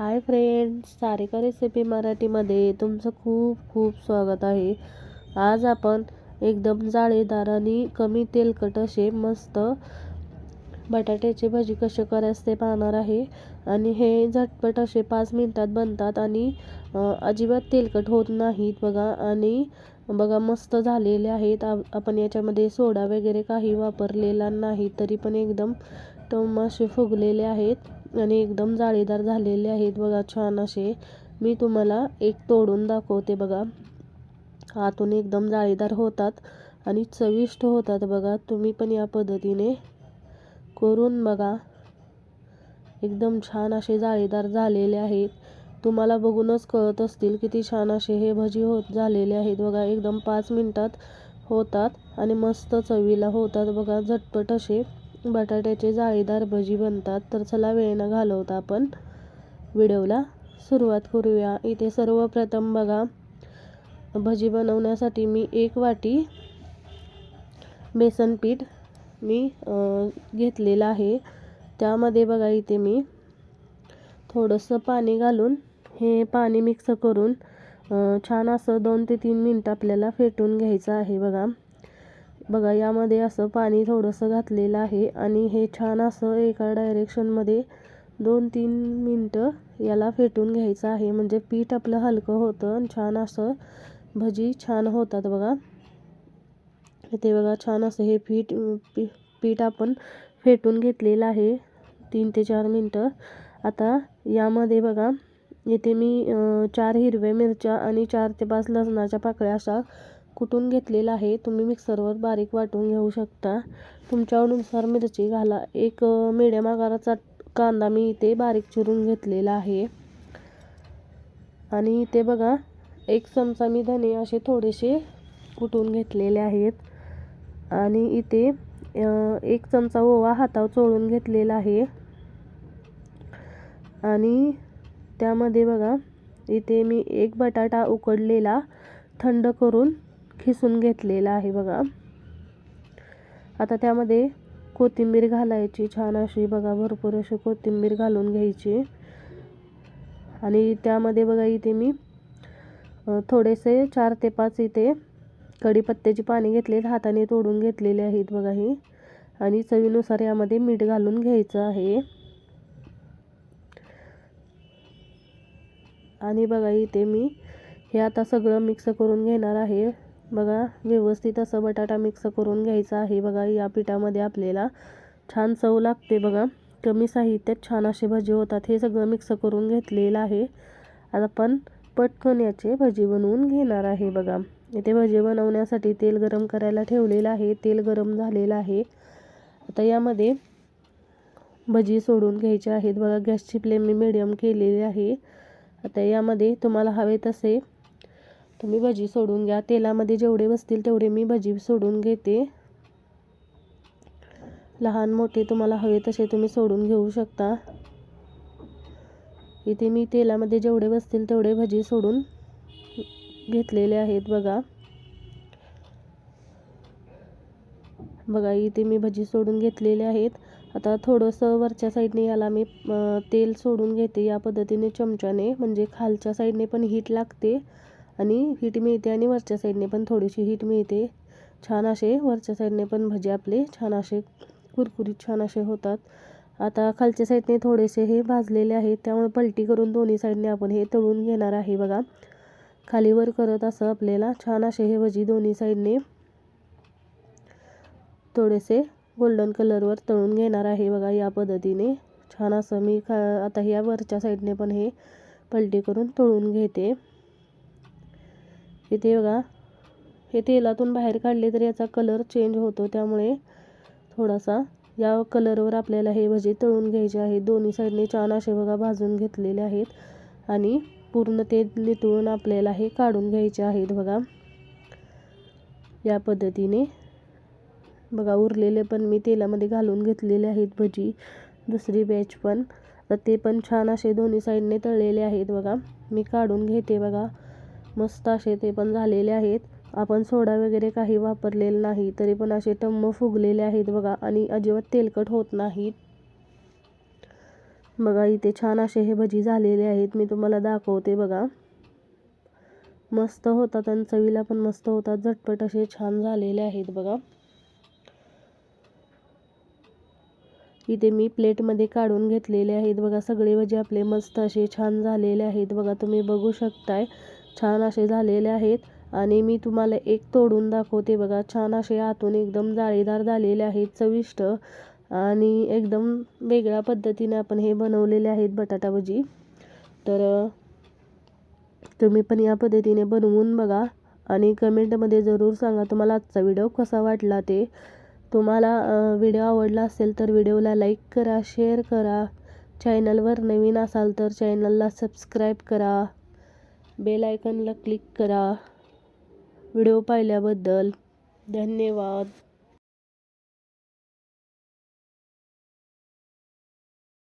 Hi friends Sarika recipe मराठीमध्ये तुमचं खूप खूप स्वागत आहे. आज आपण एकदम जाळेदार आणि कमी तेलकट असे मस्त बटाट्याची भजी कसे करायचं ते पाहणार आहे. आणि हे झटपट असे पाच मिनिटात बनतात आणि अजिबात तेलकट होत नाहीत बघा. आणि बघा मस्त झालेले आहेत. आपण याच्यामध्ये सोडा वगैरे काही वापरलेला नाही तरी पण एकदम टम असे फुगलेले आहेत. आणि एकदम जाळीदार झालेले आहेत बघा छान असे. मी तुम्हाला एक तोडून दाखवते बघा. आतून एकदम जाळीदार होतात आणि चविष्ट होतात बघा. तुम्ही पण या पद्धतीने करून बघा. एकदम छान असे जाळीदार झालेले आहेत. तुम्हाला बघूनच कळत असतील किती छान असे हे भजी होत झालेले आहेत बघा. एकदम पाच मिनटात होतात आणि मस्त चवीला होतात बघा. झटपट असे. बटाट्याचे जाळीदार भजी बनतात तर चला वेळ न घालवता आपण व्हिडिओला सुरुवात करूया. इथे सर्वप्रथम बघा भजी बनवण्यासाठी मी एक वाटी बेसन पीठ मी घेतलेलं आहे. त्यामध्ये बघा इथे मी थोडंसं पाणी घालून हे पाणी मिक्स करून छान असं दोन ते तीन मिनटं आपल्याला फेटून घ्यायचं आहे बघा. बघा यामध्ये असं पाणी थोडंसं घातलेलं आहे आणि हे छान असं एका डायरेक्शनमध्ये दोन तीन मिनटं याला फेटून घ्यायचं आहे. म्हणजे पीठ आपलं हलकं होतं आणि छान असं भजी छान होतात बघा. ते बघा छान असं हे पीठ पीठ आपण फेटून घेतलेलं आहे तीन ते चार मिनटं. आता यामध्ये बघा इथे मी चार हिरव्या मिरच्या आणि चार ते पाच लसणाच्या पाकळ्या अशा कुटून घेतलेला आहे तुम्ही मिक्सरवर बारीक वाटून घेऊ शकता. तुमच्यानुसार मिरची घाला. एक मिडियम आकाराचा कांदा मी इथे बारीक चिरून घेतलेला आहे. आणि इथे बघा एक चमचा मी धने असे थोडेसे कुटून घेतलेले आहेत. आणि इथे एक चमचा ओवा हातावर चोळून घेतलेला आहे. आणि त्यामध्ये बघा इथे मी एक बटाटा उकडलेला थंड करून खिसून घेतलेला आहे बघा. आता त्यामध्ये कोथिंबीर घालायची छान अशी बघा भरपूर अशी कोथिंबीर घालून घ्यायची. आणि त्यामध्ये बघा इथे मी थोडेसे चार ते पाच इथे कढीपत्त्याची पाणी घेतले हाताने तोडून घेतलेले आहेत बघा ही. आणि चवीनुसार यामध्ये मीठ घालून घ्यायचं आहे. आणि बघा इथे मी हे आता सगळं मिक्स करून घेणार आहे. बघा व्यवस्थित असं बटाटा मिक्स करून घ्यायचा आहे. बघा या पिठामध्ये आपल्याला छान चव लागते बघा. कमी साहित्यात छान असे भजी होतात. हे सगळं मिक्स करून घेतलेलं आहे. आता आपण पटकन याचे भजी बनवून घेणार आहे बघा. इथे भजी बनवण्यासाठी तेल गरम करायला ठेवलेलं आहे. तेल गरम झालेलं आहे. आता यामध्ये भजी सोडून घ्यायचे आहेत. बघा गॅसची फ्लेम मी मिडियम केलेली आहे. आता यामध्ये तुम्हाला हवे तसे तुम्ही भजी सोडून घ्या. तेलामध्ये जेवढे बसतील तेवढे मी भजी सोडून घेते. लहान मोठे तुम्हाला हवे तसे तुम्ही सोडून घेऊ शकता. इथे मी तेलामध्ये जेवढे बसतील तेवढे भजी सोडून घेतलेले आहेत बघा. बघा इथे मी भजी सोडून घेतलेले आहेत. आता थोडंसं वरच्या साईडने याला मी तेल सोडून घेते या पद्धतीने चमच्याने. म्हणजे खालच्या साईडने पण हीट लागते. आणि हीट मिळते आणि वरच्या साईडने पण थोडीशी हीट मिळते. छान असे वरच्या साईडने पण भजे आपले छान असे कुरकुरीत छान असे होतात. आता खालच्या साईडने थोडेसे हे भाजलेले आहेत त्यामुळे पलटी करून दोन्ही साईडने आपण हे तळून घेणार आहे बघा. खालीवर करत असं आपल्याला छान असे हे भजी दोन्ही साईडने थोडेसे गोल्डन कलरवर तळून घेणार आहे बघा या पद्धतीने. छान असं मी खा आता ह्या वरच्या साईडने पण हे पलटी करून तळून घेते. इथे बघा. हे तेलातून बाहेर काढले तर याचा कलर चेंज होतो. त्यामुळे थोडासा या कलरवर आपल्याला हे भजे तळून घ्यायचे आहेत. दोन्ही साईडने छान असे बघा भाजून घेतलेले आहेत. आणि पूर्ण ते नितळून आपल्याला हे काढून घ्यायचे आहेत बघा. या पद्धतीने. बघा उरलेले पण मी तेलामध्ये घालून घेतलेले आहेत भजी. दुसरी बॅच पण. तर ते पण छान असे दोन्ही साईडने तळलेले आहेत बघा. मी काढून घेते बघा. मस्त असे ते पण झालेले आहेत. आपण सोडा वगैरे काही वापरलेलं नाही तरी पण असे टम्म फुगलेले आहेत बघा आणि अजिबात तेलकट होत नाहीत. बघा इथे छान असे हे भजी झालेले आहेत. मी तुम्हाला दाखवते बघा. मस्त होतात आणि चवीला पण मस्त होतात. झटपट असे छान झालेले आहेत बघा. इथे मी प्लेटमध्ये काढून घेतलेले आहेत बघा. सगळे भजी आपले मस्त असे छान झालेले आहेत बघा. तुम्ही बघू शकताय. छान असे झालेले आहेत. आणि मी तुम्हाला एक तोडून दाखवते बघा. छान असे आतून एकदम जाळीदार झालेले आहेत चविष्ट आणि एकदम वेगळ्या पद्धतीने आपण हे बनवलेले आहेत बटाटा भजी. तर तुम्ही पण या पद्धतीने बनवून बघा आणि कमेंटमध्ये जरूर सांगा तुम्हाला आजचा व्हिडिओ कसा वाटला ते. तुम्हाला व्हिडिओ आवडला असेल तर व्हिडिओला लाईक करा शेअर करा. चॅनलवर नवीन असाल तर चॅनलला सबस्क्राईब करा. बेल आयकनला क्लिक करा. व्हिडिओ पाहिल्याबद्दल धन्यवाद.